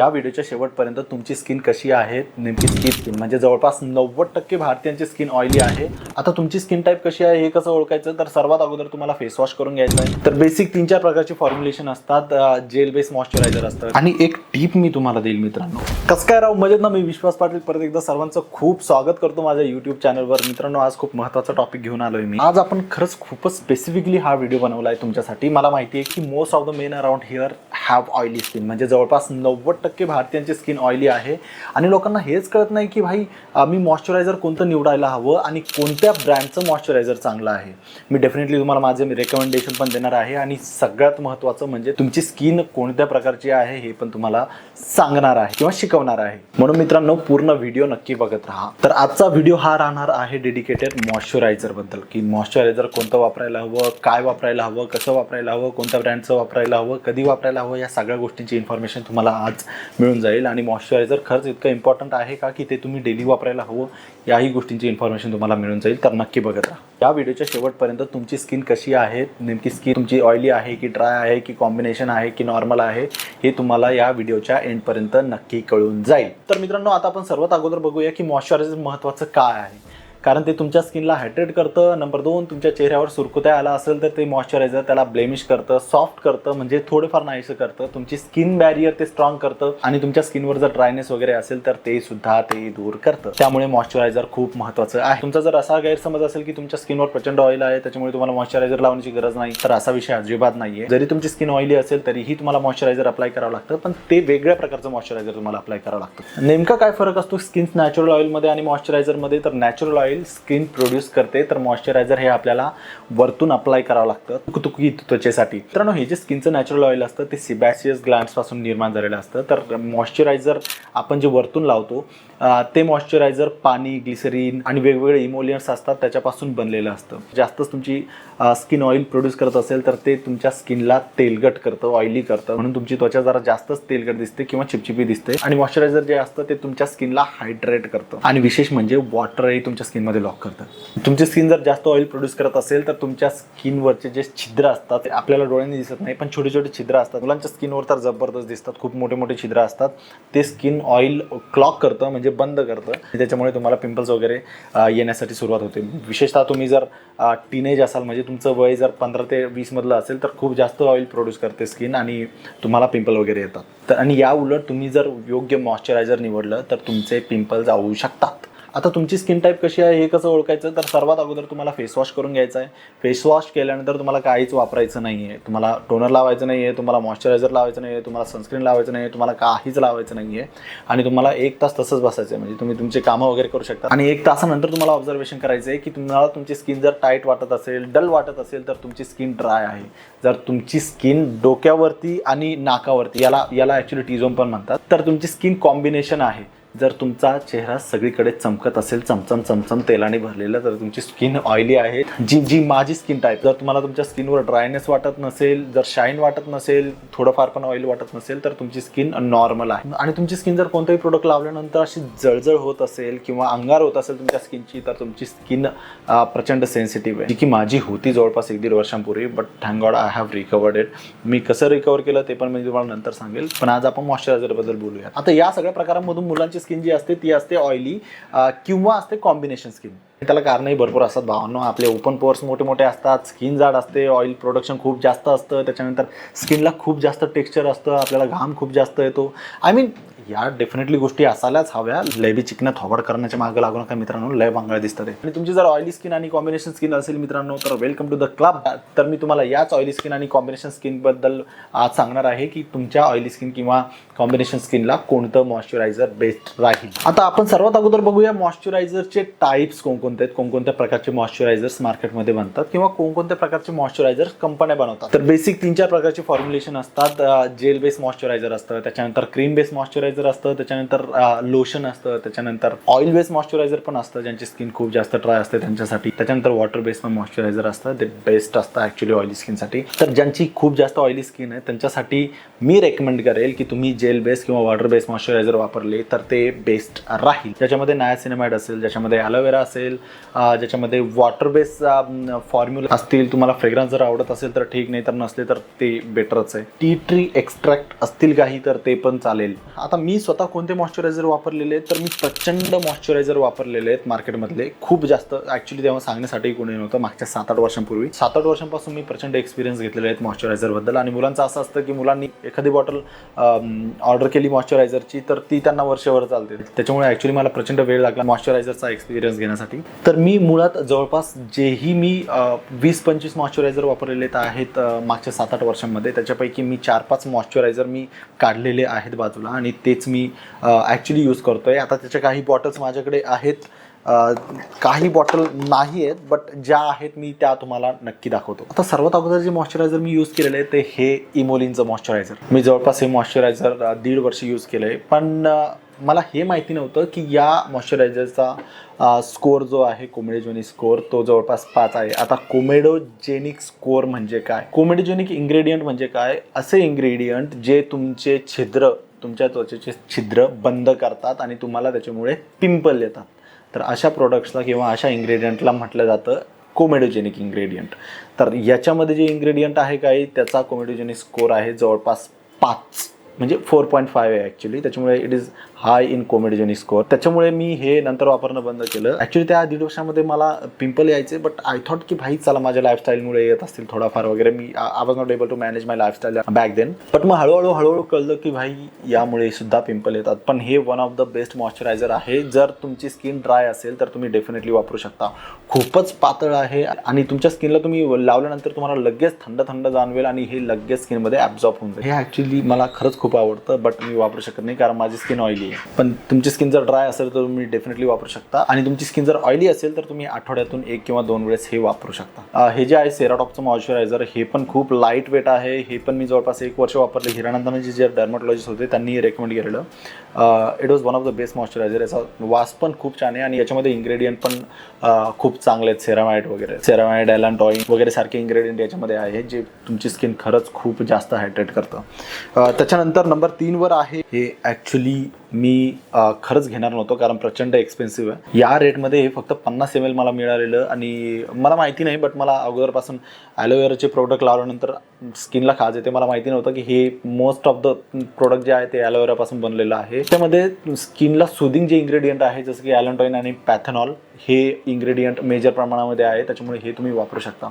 या व्हिडिओच्या शेवटपर्यंत तुमची स्किन कशी आहे? नेमकी स्किन स्किन म्हणजे जवळपास नव्वद टक्के भारतीयांची स्किन ऑइली आहे. आता तुमची स्किन टाईप कशी आहे हे कसं ओळखायचं? तर सर्वात अगोदर तुम्हाला फेस वॉश करून घ्यायचं आहे. तर बेसिक तीन चार प्रकारची फॉर्म्युलेशन असतात. जेल बेस मॉइश्चरायझर असतात आणि एक टीप मी तुम्हाला देईल मित्रांनो. कसं काय राव? मजेत ना? मी विश्वास पाटील परत एकदा सर्वांचं खूप स्वागत करतो माझ्या युट्यूब चॅनलवर मित्रांनो आज खूप महत्त्वाचा टॉपिक घेऊन आलोय मी. आज आपण खरंच खूपच स्पेसिफिकली हा व्हिडिओ बनवला आहे तुमच्यासाठी. मला माहिती आहे की most of the men around here have oily skin म्हणजे जवळपास नव्वद टक्के भारतीयांची स्किन ऑइली आहे. आणि लोकांना हेच कळत नाही की भाई मी मॉइश्चरायझर कोणतं निवडायला हवं आणि कोणत्या ब्रँडचं मॉइश्चरायझर चांगलं आहे. मी डेफिनेटली तुम्हाला माझे रेकमेंडेशन पण देणार आहे. आणि सगळ्यात महत्त्वाचं म्हणजे तुमची स्किन कोणत्या प्रकारची आहे हे पण तुम्हाला सांगणार आहे किंवा शिकवणार आहे. म्हणून मित्रांनो पूर्ण व्हिडिओ नक्की बघत राहा. तर आजचा व्हिडिओ हा राहणार आहे डेडिकेटेड मॉइश्चरायझरबद्दल. की मॉइश्चरायझर कोणतं वापरायला हवं काय वापरायला हवं कसं वापरायला हवं कोणत्या ब्रँडचं वापरायला हवं कधी वापरायला हवं या सगळ्या गोष्टींची इन्फॉर्मेशन तुम्हाला आज मिळून जाईल. आणि मॉइश्चरायझर खरंच इतकं इम्पॉर्टंट आहे का की ते तुम्ही डेली वापरायला हवं याही गोष्टींची इन्फॉर्मेशन तुम्हाला मिळून जाईल. तर नक्की बघत राहा. या व्हिडिओच्या शेवटपर्यंत तुमची स्किन कशी आहे नेमकी स्किन तुमची ऑइली आहे की ड्राय आहे की कॉम्बिनेशन आहे की नॉर्मल आहे हे तुम्हाला या व्हिडिओच्या एंडपर्यंत नक्की कळून जाईल. तर मित्रांनो आता आपण सर्वात अगोदर बघूया की मॉइश्चरायझर महत्त्वाचं काय आहे. कारण ते तुमच्या स्किनला हायड्रेट करतं. नंबर दोन तुमच्या चेहऱ्यावर सुरकुत्या आला असेल तर ते मॉइश्चरायझर त्याला ब्लेमिश करतं सॉफ्ट करतं म्हणजे थोडंफार नाहीसं करतं. तुमची स्किन बॅरियर ते स्ट्रॉंग करतं. आणि तुमच्या स्किनवर जर ड्रायनेस वगैरे असेल तर ते सुद्धा ते दूर करतं. त्यामुळे मॉइश्चरायझर खूप महत्त्वाचं आहे. तुमचा जर असा गैरसमज असेल की तुमच्या स्किनवर प्रचंड ऑइल आहे त्याच्यामुळे तुम्हाला मॉइश्चरायझर लावण्याची गरज नाही तर असा विषय अजिबात नाहीये. जरी तुमची स्किन ऑइली असेल तरीही तुम्हाला मॉइश्चरायझर अप्लाय करावं लागतं पण ते वेगळ्या प्रकारचं मॉइश्चरायझर तुम्हाला अप्लाय करावं लागतं. नेमका काय फरक असतो स्किन नॅचरल ऑइलमध्ये आणि मॉइश्चरायझरमध्ये तर नॅचरल ऑइल स्किन प्रोड्यूस करते तर मॉइश्चरायझर हे आपल्याला वरतून अप्लाय करावं लागतं तुकतुकी त्वचेसाठी. मित्रांनो हे जे स्किनचं नॅचरल ऑइल असतं ते सिबॅसियस ग्लॅन्सपासून निर्माण झालेलं असतं. तर मॉइश्चरायझर आपण जे वरतून लावतो ते मॉइश्चरायझर पाणी ग्लिसरीन आणि वेगवेगळे इमोलियन्स असतात त्याच्यापासून बनलेलं असतं. जास्तच तुमची स्किन ऑइल प्रोड्यूस करत असेल तर ते तुमच्या स्किनला तेलगट करतं ऑइली करतं. म्हणून तुमची त्वचा जरा जास्तच तेलगट दिसते किंवा चिपचिपी दिसते. आणि मॉइश्चरायझर जे असतं ते तुमच्या स्किनला हायड्रेट करतं. आणि विशेष म्हणजे वॉटरही तुमच्या स्किन स्किनमध्ये लॉक करतात. तुमची स्किन जर जास्त ऑइल प्रोड्यूस करत असेल तर तुमच्या स्किनवरचे जे छिद्र असतात ते आपल्याला डोळ्यांनी दिसत नाही पण छोटे छोटे छिद्र असतात. मुलांच्या स्किनवर तर जबरदस्त दिसतात खूप मोठे मोठे छिद्र असतात. ते स्किन ऑइल क्लॉक करतं म्हणजे बंद करतं. त्याच्यामुळे तुम्हाला पिंपल्स वगैरे येण्यासाठी सुरुवात होते. विशेषतः तुम्ही जर टीनेज असाल म्हणजे तुमचं वय जर पंधरा ते वीसमधलं असेल तर खूप जास्त ऑइल प्रोड्यूस करते स्किन आणि तुम्हाला पिंपल वगैरे येतात. तर आणि या उलट तुम्ही जर योग्य मॉइश्चरायझर निवडलं तर तुमचे पिंपल्स जाऊ शकतात. आता तुमची स्किन टाईप कशी आहे हे कसं ओळखायचं? तर सर्वात अगोदर तुम्हाला फेसवॉश करून घ्यायचं आहे. फेसवॉश केल्यानंतर तुम्हाला काहीच वापरायचं नाही आहे तुम्हाला टोनर लावायचं नाही आहे तुम्हाला मॉइश्चरायझर लावायचं नाही आहे तुम्हाला सनस्क्रीन लावायचं नाही आहे तुम्हाला काहीच लावायचं नाही आहे आणि तुम्हाला एक तास तसंच बसायचं आहे म्हणजे तुम्ही तुमचे कामं वगैरे करू शकता. आणि एक तासानंतर तुम्हाला ऑब्झर्वेशन करायचं आहे की तुम्हाला तुमची स्किन जर टाईट वाटत असेल डल वाटत असेल तर तुमची स्किन ड्राय आहे. जर तुमची स्किन डोक्यावरती आणि नाकावरती याला याला ॲक्च्युली टीझोम पण म्हणतात तर तुमची स्किन कॉम्बिनेशन आहे. जर तुमचा चेहरा सगळीकडे चमकत असेल चमचम चमचम तेलाने भरलेला तर तुमची स्किन ऑइली आहे जी जी माझी स्किन टाईप जर तुम्हाला तुमच्या स्किनवर ड्रायनेस वाटत नसेल जर शाईन वाटत नसेल थोडंफार पण ऑइल वाटत नसेल तर तुमची स्किन नॉर्मल आहे. आणि तुमची स्किन जर कोणताही प्रोडक्ट लावल्यानंतर अशी जळजळ होत असेल किंवा अंगार होत असेल तुमच्या स्किनची तर तुमची स्किन प्रचंड सेन्सिटिव्ह आहे. जी की माझी होती जवळपास एक दीड वर्षांपूर्वी but thank god I have recovered it मी कसं रिकवर केलं ते पण मी तुम्हाला नंतर सांगेल पण आज आपण मॉइश्चरायझरबद्दल बोलूया आता या सगळ्या प्रकारांमधून मुलांची स्किन जी असते ती असते ऑइली किंवा असते कॉम्बिनेशन स्किन त्याला कारणही भरपूर असतात भावांनो. आपले ओपन पोअर्स मोठे मोठे असतात स्किन जाड असते ऑइल प्रोडक्शन खूप जास्त असतं त्याच्यानंतर स्किनला खूप जास्त टेक्स्चर असतं आपल्याला घाम खूप जास्त येतो. आय मीन या डेफिनेटली गोष्टी असायलाच हव्या. लय बी थोबड करण्याच्या मागे लागू नका मित्रांनो लय बांगळा दिसतात आणि तुमची जर ऑइली स्किन आणि कॉम्बिनेशन स्किन असेल मित्रांनो तर वेलकम टू द क्लब तर मी तुम्हाला याच ऑइली स्किन आणि कॉम्बिनेशन स्किनबद्दल आज सांगणार आहे की तुमच्या ऑइली स्किन किंवा कॉम्बिनेशन स्किनला कोणतं मॉइश्चरायझर बेस्ट राहील. आता आपण सर्वात अगोदर बघूया मॉइश्चरायझरचे टाईप्स कोणकोणते आहेत कोणकोणत्या प्रकारचे मॉइश्चरायझर्स मार्केटमध्ये बनतात किंवा कोणकोणत्या प्रकारचे मॉइश्चरायझर्स कंपन्या बनवतात. तर बेसिक तीन चार प्रकारचे फॉर्म्युलेशन असतात. जेल बेस मॉइश्चरायझर असतं त्याच्यानंतर क्रीम बेस मॉइश्चरायझर मॉइश्चरायझर असतं त्याच्यानंतर लोशन असतं त्याच्यानंतर ऑइल बेस्ड मॉइश्चरायझर पण असतं ज्यांची स्किन खूप जास्त ड्राय असते त्यांच्यासाठी. त्याच्यानंतर वॉटर बेस्ड पण मॉइश्चरायझर असतं ते बेस्ट असतं ॲक्च्युली ऑइली स्किनसाठी तर ज्यांची खूप जास्त ऑइली स्किन आहे त्यांच्यासाठी मी रेकमेंड करेल की तुम्ही जेल बेस्ड किंवा वॉटर बेस्ड मॉइश्चरायझर वापरले तर ते बेस्ट राहील. ज्याच्यामध्ये नायासिनेमाइड असेल ज्याच्यामध्ये ॲलोवेरा असेल ज्याच्यामध्ये वॉटर बेस्ड फॉर्म्युला असतील तुम्हाला फ्रेग्रन्स जर आवडत असेल तर ठीक नाही तर नसले तर ते बेटरच आहे. टी ट्री एक्स्ट्रॅक्ट असतील काही तर ते पण चालेल. आता मी स्वतः कोणते मॉइश्चरायझर वापरलेले आहेत तर मी प्रचंड मॉइश्चरायझर वापरलेले आहेत मार्केटमधले. खूप जास्त ॲक्च्युली तेव्हा सांगण्यासाठी कोणी नव्हतं मागच्या सात आठ वर्षांपूर्वी. सात आठ वर्षांपासून मी प्रचंड एक्सपिरियन्स घेतलेले आहेत मॉइश्चरायझरबद्दल. आणि मुलांचं असं असतं की मुलांनी एखादी बॉटल ऑर्डर केली मॉइश्चरायझरची तर ती त्यांना वर्षभर चालते. त्याच्यामुळे ॲक्च्युली मला प्रचंड वेळ लागला मॉइश्चरायझरचा एक्सपिरियन्स घेण्यासाठी. तर मी मुळात जवळपास जेही मी वीस पंचवीस मॉइश्चरायझर वापरलेले तर आहेत मागच्या सात आठ वर्षांमध्ये. त्याच्यापैकी मी चार पाच मॉइश्चरायझर मी काढलेले आहेत बाजूला. आणि ते तेच मी ॲक्च्युली यूज करतो आहे आता त्याच्या काही बॉटल्स माझ्याकडे आहेत. काही बॉटल नाही आहेत बट ज्या आहेत मी त्या तुम्हाला नक्की दाखवतो. आता सर्वात अगोदर जे मॉइश्चरायझर मी यूज केलेलं आहे ते हे इमोलिनचं मॉइश्चरायझर मी जवळपास हे मॉइश्चरायझर दीड वर्ष यूज केलं आहे पण मला हे माहिती नव्हतं की या मॉइश्चरायझरचा स्कोअर जो आहे कोमेडोजेनिक स्कोअर तो जवळपास पाच आहे. आता कोमेडोजेनिक स्कोअर म्हणजे काय? कोमेडोजेनिक इंग्रेडियंट म्हणजे काय? असे इंग्रेडियंट जे तुमचे छिद्र तुमच्या त्वचेचे छिद्र बंद करतात आणि तुम्हाला त्याच्यामुळे पिंपल येतात. तर अशा प्रोडक्ट्सला किंवा अशा इन्ग्रेडियंटला म्हटलं जातं कोमेडोजेनिक इन्ग्रेडियंट तर याच्यामध्ये जे इन्ग्रेडियंट आहे काही त्याचा कोमेडोजेनिक स्कोर आहे जवळपास पाच. म्हणजे फोर पॉईंट फाय आहे ॲक्च्युली त्याच्यामुळे it is high in comedogenic score त्याच्यामुळे मी हे नंतर वापरणं बंद केलं. ॲक्च्युली त्या दीड वर्षामध्ये मला पिंपल यायचे बट आय थॉट की भाई चला माझ्या लाईफस्टाईलमुळे येत असतील थोडाफार वगैरे. मी I was not able to manage my lifestyle back then but मग हळूहळू हळूहळू कळलं की भाई यामुळे सुद्धा पिंपल येतात. पण हे one of the best moisturiser आहे. जर तुमची स्किन ड्राय असेल तर तुम्ही डेफिनेटली वापरू शकता. खूपच पातळ आहे आणि तुमच्या स्किनला तुम्ही लावल्यानंतर तुम्हाला लगेच थंड थंड जाणवेल आणि हे लगेच स्किनमध्ये ॲब्झॉर्ब होऊन जाईल. हे ॲक्च्युली मला खरंच खूप आवडतं बट मी वापरू शकत नाही कारण माझी स्किन ऑइली आहे. पण तुमची स्किन जर ड्राय असेल तर तुम्ही डेफिनेटली वापरू शकता. आणि तुमची स्किन जर ऑइली असेल तर तुम्ही आठवड्यातून एक किंवा दोन वेळेस हे वापरू शकता. हे जे आहे सेराटॉपचं मॉइश्चरायझर हे पण खूप लाइट वेट आहे. हे पण मी जवळपास एक वर्ष वापरले. हिरानंदाने जे डर्मॅटॉलॉजिस्ट होते त्यांनी रेकमेंड केलेलं. It was one of the best moisturiser याचा वास पण खूप छान आहे आणि याच्यामध्ये इन्ग्रेडियंट पण खूप चांगले आहेत. सेरामाइट वगैरे. सेरामाइड ऑइल वगैरे सारखे इन्ग्रेडियंट याच्यामध्ये आहे जे तुमची स्किन खरंच खूप जास्त हायड्रेट करतं. त्याच्यानंतर त्यानंतर नंबर तीनवर आहे. हे ॲक्च्युली मी खरंच घेणार नव्हतो कारण प्रचंड एक्सपेन्सिव्ह आहे. या रेटमध्ये हे फक्त पन्नास एम एल मला मिळालेलं आणि मला माहिती नाही बट मला अगोदरपासून ॲलोवेराचे प्रोडक्ट लावल्यानंतर स्किनला खाज येते. मला माहिती नव्हतं की हे मोस्ट ऑफ द प्रोडक्ट जे आहे ते ॲलोवेरापासून बनलेलं आहे. त्यामध्ये स्किनला सुदिंग जे इन्ग्रेडियंट आहे जसं की ॲलंटॉईन आणि पॅथेनॉल हे इन्ग्रेडियंट मेजर प्रमाणामध्ये आहे त्याच्यामुळे हे तुम्ही वापरू शकता.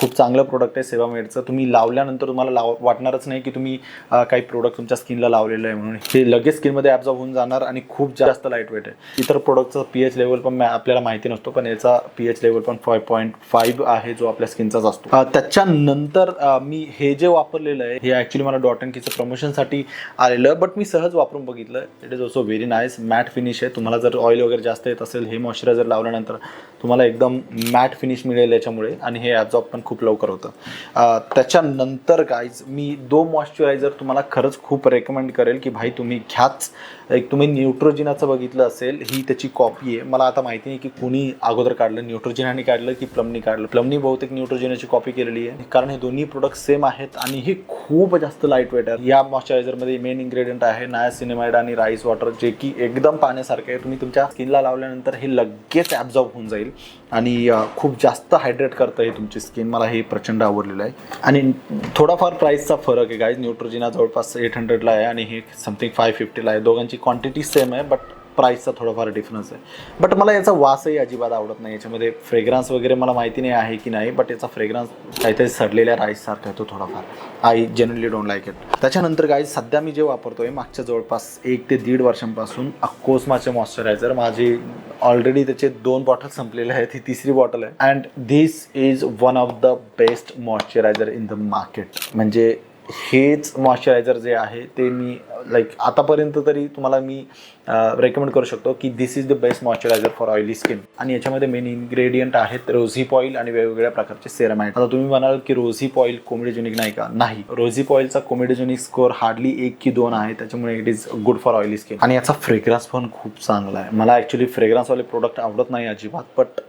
खूप चांगलं प्रोडक्ट आहे सेवामेडचं तुम्ही लावल्यानंतर तुम्हाला लाव वाटणारच नाही की तुम्ही काही प्रोडक्ट तुमच्या स्किनला लावलेलं आहे म्हणून. हे लगेच स्किनमध्ये ॲब्झॉर्ब होऊन जाणार आणि खूप जास्त लाइट वेट आहे. इतर प्रोडक्टचं पी एच लेवल पण आपल्याला माहिती नसतो पण याचा पी एच लेवल पण फाय पॉईंट फाईव्ह आहे जो आपल्या स्किनचाच असतो. त्याच्यानंतर मी हे जे वापरलेलं आहे हे ॲक्च्युली मला डॉट अँड कीचं प्रमोशनसाठी आलेलं बट मी सहज वापरून बघितलं. It is also very nice matte finish आहे. तुम्हाला जर ऑइल वगैरे जास्त येत असेल हे मॉइश्चरायझर लावल्यानंतर तुम्हाला एकदम मॅट फिनिश मिळेल याच्यामुळे. आणि हे ॲब्झॉर्ब पण खूप लवकर होतं. त्याच्यानंतर गाईज मी दो मॉइश्चरायझर तुम्हाला खरंच खूप रेकमेंड करेल की भाई तुम्ही घ्याच. एक तुम्ही न्यूट्रोजिनाचं बघितलं असेल ही त्याची कॉपी आहे. मला आता माहिती नाही की कुणी अगोदर काढलं न्यूट्रोजिनाने काढलं की प्लमनी काढलं. प्लमनी बहुतेक न्यूट्रोजिनाची कॉपी केलेली आहे. कारण हे दोन्ही प्रोडक्ट सेम आहेत आणि हे खूप जास्त लाइट वेट आहे या मॉइश्चरायझरमध्ये मेन इन्ग्रेडियंट आहे नायासिनेमाइड आणि राईस वॉटर जे की एकदम पाण्यासारखं आहे. तुम्ही तुमच्या स्किनला लावल्यानंतर हे लगेच ॲब्झॉर्ब होऊन जाईल. आणि खूप जास्त हायड्रेट करतं हे तुमची स्किन मला हे प्रचंड आवडलेलं आहे. आणि थोडाफार प्राईसचा फरक आहे गाईज न्यूट्रोजिना जवळपास एट हंड्रेडला आहे आणि हे समथिंग फाय फिफ्टीला आहे. दोघांची क्वांटिटी सेम आहे बट प्राईसचा थोडाफार डिफरन्स आहे. बट मला याचा वासही अजिबात आवडत नाही. याच्यामध्ये फ्रेग्रन्स वगैरे मला माहिती नाही आहे की नाही बट याचा फ्रेग्रन्स काहीतरी सडलेल्या राईससारखा येतो थोडाफार. I generally don't like it त्याच्यानंतर गाईज सध्या मी जे वापरतोय मागच्या जवळपास एक ते दीड वर्षांपासून अक्कोस्माचे मॉइश्चरायझर माझी ऑलरेडी त्याचे दोन बॉटल संपलेले आहेत ही तिसरी बॉटल आहे. And this is one of the best moisturiser in the market म्हणजे हेच मॉइश्चरायझर जे आहे ते मी लाईक आतापर्यंत तरी तुम्हाला मी रेकमेंड करू शकतो की this is the best moisturiser for oily skin आणि याच्यामध्ये मेन इन्ग्रेडियंट आहेत रोझिप ऑइल आणि वेगवेगळ्या प्रकारचे सेरम आहेत. आता तुम्ही म्हणाल की रोझिप ऑइल कोमेडीजेनिक नाही का? नाही. रोझिप ऑइलचा कोमेडीजेनिक स्कोअर हार्डली एक की दोन आहे त्याच्यामुळे it is good for oily skin आणि याचा फ्रेग्रन्स पण खूप चांगला आहे. मला ॲक्च्युली फ्रेग्रन्सवाले प्रोडक्ट आवडत नाही अजिबात बट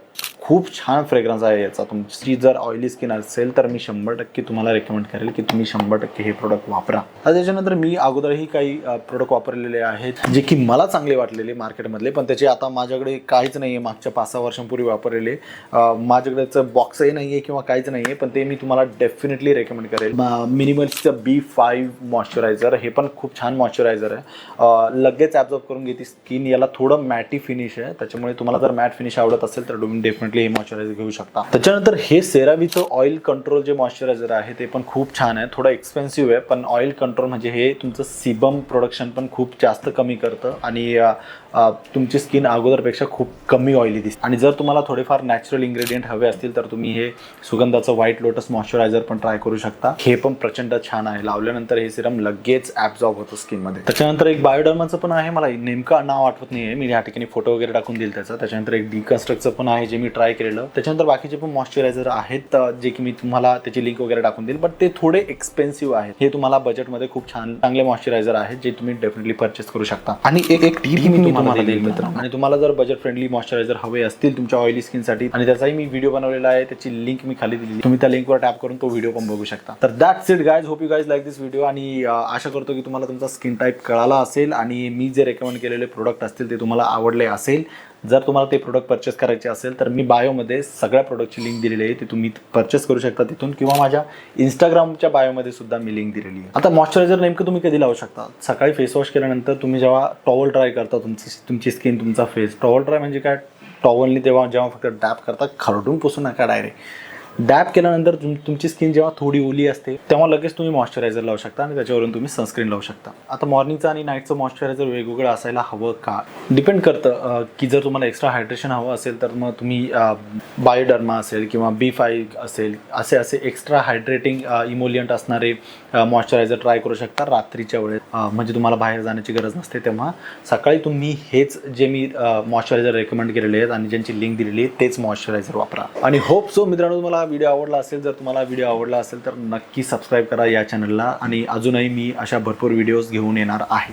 खूप छान फ्रेग्रन्स आहे याचा. तुमची जर ऑइली स्किन असेल तर मी शंभर टक्के तुम्हाला रेकमेंड करेल की तुम्ही शंभर टक्के हे प्रोडक्ट वापरा. आता त्याच्यानंतर मी अगोदरही काही प्रोडक्ट वापरलेले आहेत जे की मला चांगले वाटलेले मार्केटमधले पण त्याचे आता माझ्याकडे काहीच नाही आहे मागच्या पाच सहा वर्षांपूर्वी वापरलेले. माझ्याकडेचं बॉक्सही नाही आहे किंवा काहीच नाही आहे पण ते मी तुम्हाला डेफिनेटली रेकमेंड करेल. मिनिमल्सचं बी फाईव्ह मॉइश्चरायझर हे पण खूप छान मॉइश्चरायझर आहे. लगेच ॲब्झॉर्ब करून घेते. स्किन याला थोडं मॅटी फिनिश आहे. त्याच्यामुळे तुम्हाला जर मॅट फिनिश आवडत असेल तर डोमिन डेफिनेटली हे मॉइश्चरायझर घेऊ शकता. त्याच्यानंतर हे सेरावीचं ऑइल कंट्रोल जे मॉइश्चरायझर आहे ते पण खूप छान आहे. थोडं एक्सपेन्सिव्ह आहे पण ऑइल कंट्रोल म्हणजे हे तुमचं सिबम प्रोडक्शन पण खूप जास्त कमी करतं आणि तुमची स्किन अगोदरपेक्षा खूप कमी ऑइली दिसते. आणि जर तुम्हाला थोडेफार नॅचरल इंग्रेडियंट हवे असतील तर तुम्ही हे सुगंधाचं व्हाईट लोटस मॉइश्चरायझर पण ट्राय करू शकता. हे पण प्रचंड छान आहे. लावल्यानंतर हे सिरम लगेच ॲब्झॉर्ब होतं स्किनमध्ये त्याच्यानंतर एक बायोडर्माचं पण आहे. मला नेमकं नाव आठवत नाही आहे मी या ठिकाणी फोटो वगैरे टाकून दिल त्याचा. त्याच्यानंतर एक डिकन्स्ट्रक्टचं पण आहे जे मी ट्राय केलेलं. त्याच्यानंतर बाकीचे पण मॉइश्चरायझर आहेत जे की मी तुम्हाला त्याची लिंक वगैरे टाकून देईल. बट ते थोडे एक्सपेन्सिव्ह आहेत. हे तुम्हाला बजेटमध्ये खूप छान चांगले मॉइश्चरायझर आहेत जे तुम्ही डेफिनेटली परचेस करू शकता. आणि एक एक मी तुम्हाला देईल मित्रांनो. आणि तुम्हाला जर बजेट फ्रेंडली मॉइश्चरायझर हवे असतील तुमच्या ऑइली स्किनसाठी आणि त्याचाही मी व्हिडिओ बनवलेला आहे त्याची लिंक मी खाली दिली तुम्ही त्या लिंकवर टॅप करून तो व्हिडिओ पण बघू शकता. तर that's it guys hope you guys like this video आणि आशा करतो की तुम्हाला तुमचा स्किन टाईप कळाला असेल. आणि मी जे रेकमेंड केलेले प्रोडक्ट असतील ते तुम्हाला आवडले असेल. जर तुम्हाला ते प्रोडक्ट परचेस करायचे असेल तर मी बायोमध्ये सगळ्या प्रोडक्टची लिंक दिलेली आहे ती तुम्ही परचेस करू शकता तिथून. किंवा माझ्या इंस्टाग्रामच्या बायोमध्ये सुद्धा मी लिंक दिलेली आहे. आता मॉइश्चरायझर नेमकं तुम्ही कधी लावू शकता? सकाळी फेस वॉश केल्यानंतर तुम्ही जेव्हा टॉवल ड्राय करता तुमची तुमची स्किन तुमचा फेस टॉवल ड्राय म्हणजे काय? टॉवलनी तेव्हा जेव्हा फक्त डॅप करता खरडून पुसू नका डायरेक्ट डॅप केल्यानंतर तुम तुमची स्किन जेव्हा थोडी ओली असते तेव्हा लगेच तुम्ही मॉइश्चरायझर लावू शकता आणि त्याच्यावरून तुम्ही सनस्क्रीन लावू शकता. आता मॉर्निंगचं आणि नाईटचं मॉइश्चरायझर वेगवेगळं असायला हवं का? डिपेंड करतं की जर तुम्हाला एक्स्ट्रा हायड्रेशन हवं असेल तर मग तुम्ही बायोडर्मा असेल किंवा बी फाईव्ह असेल असे असे एक्स्ट्रा हायड्रेटिंग इमोलियंट असणारे मॉइश्चरायझर ट्राय करू शकता रात्रीच्या वेळेस म्हणजे तुम्हाला बाहेर जाण्याची गरज नसते तेव्हा. सकाळी तुम्ही हेच जे मी मॉइश्चरायझर रेकमेंड केलेले आहेत आणि ज्यांची लिंक दिलेली आहे तेच मॉइश्चरायझर वापरा. आणि होप सो मित्रांनो तुम्हाला व्हिडिओ आवडला असेल जर तुम्हाला व्हिडिओ आवडला असेल तर नक्की सबस्क्राईब करा या चॅनलला आणि अजूनही मी अशा भरपूर व्हिडिओज घेऊन येणार आहे.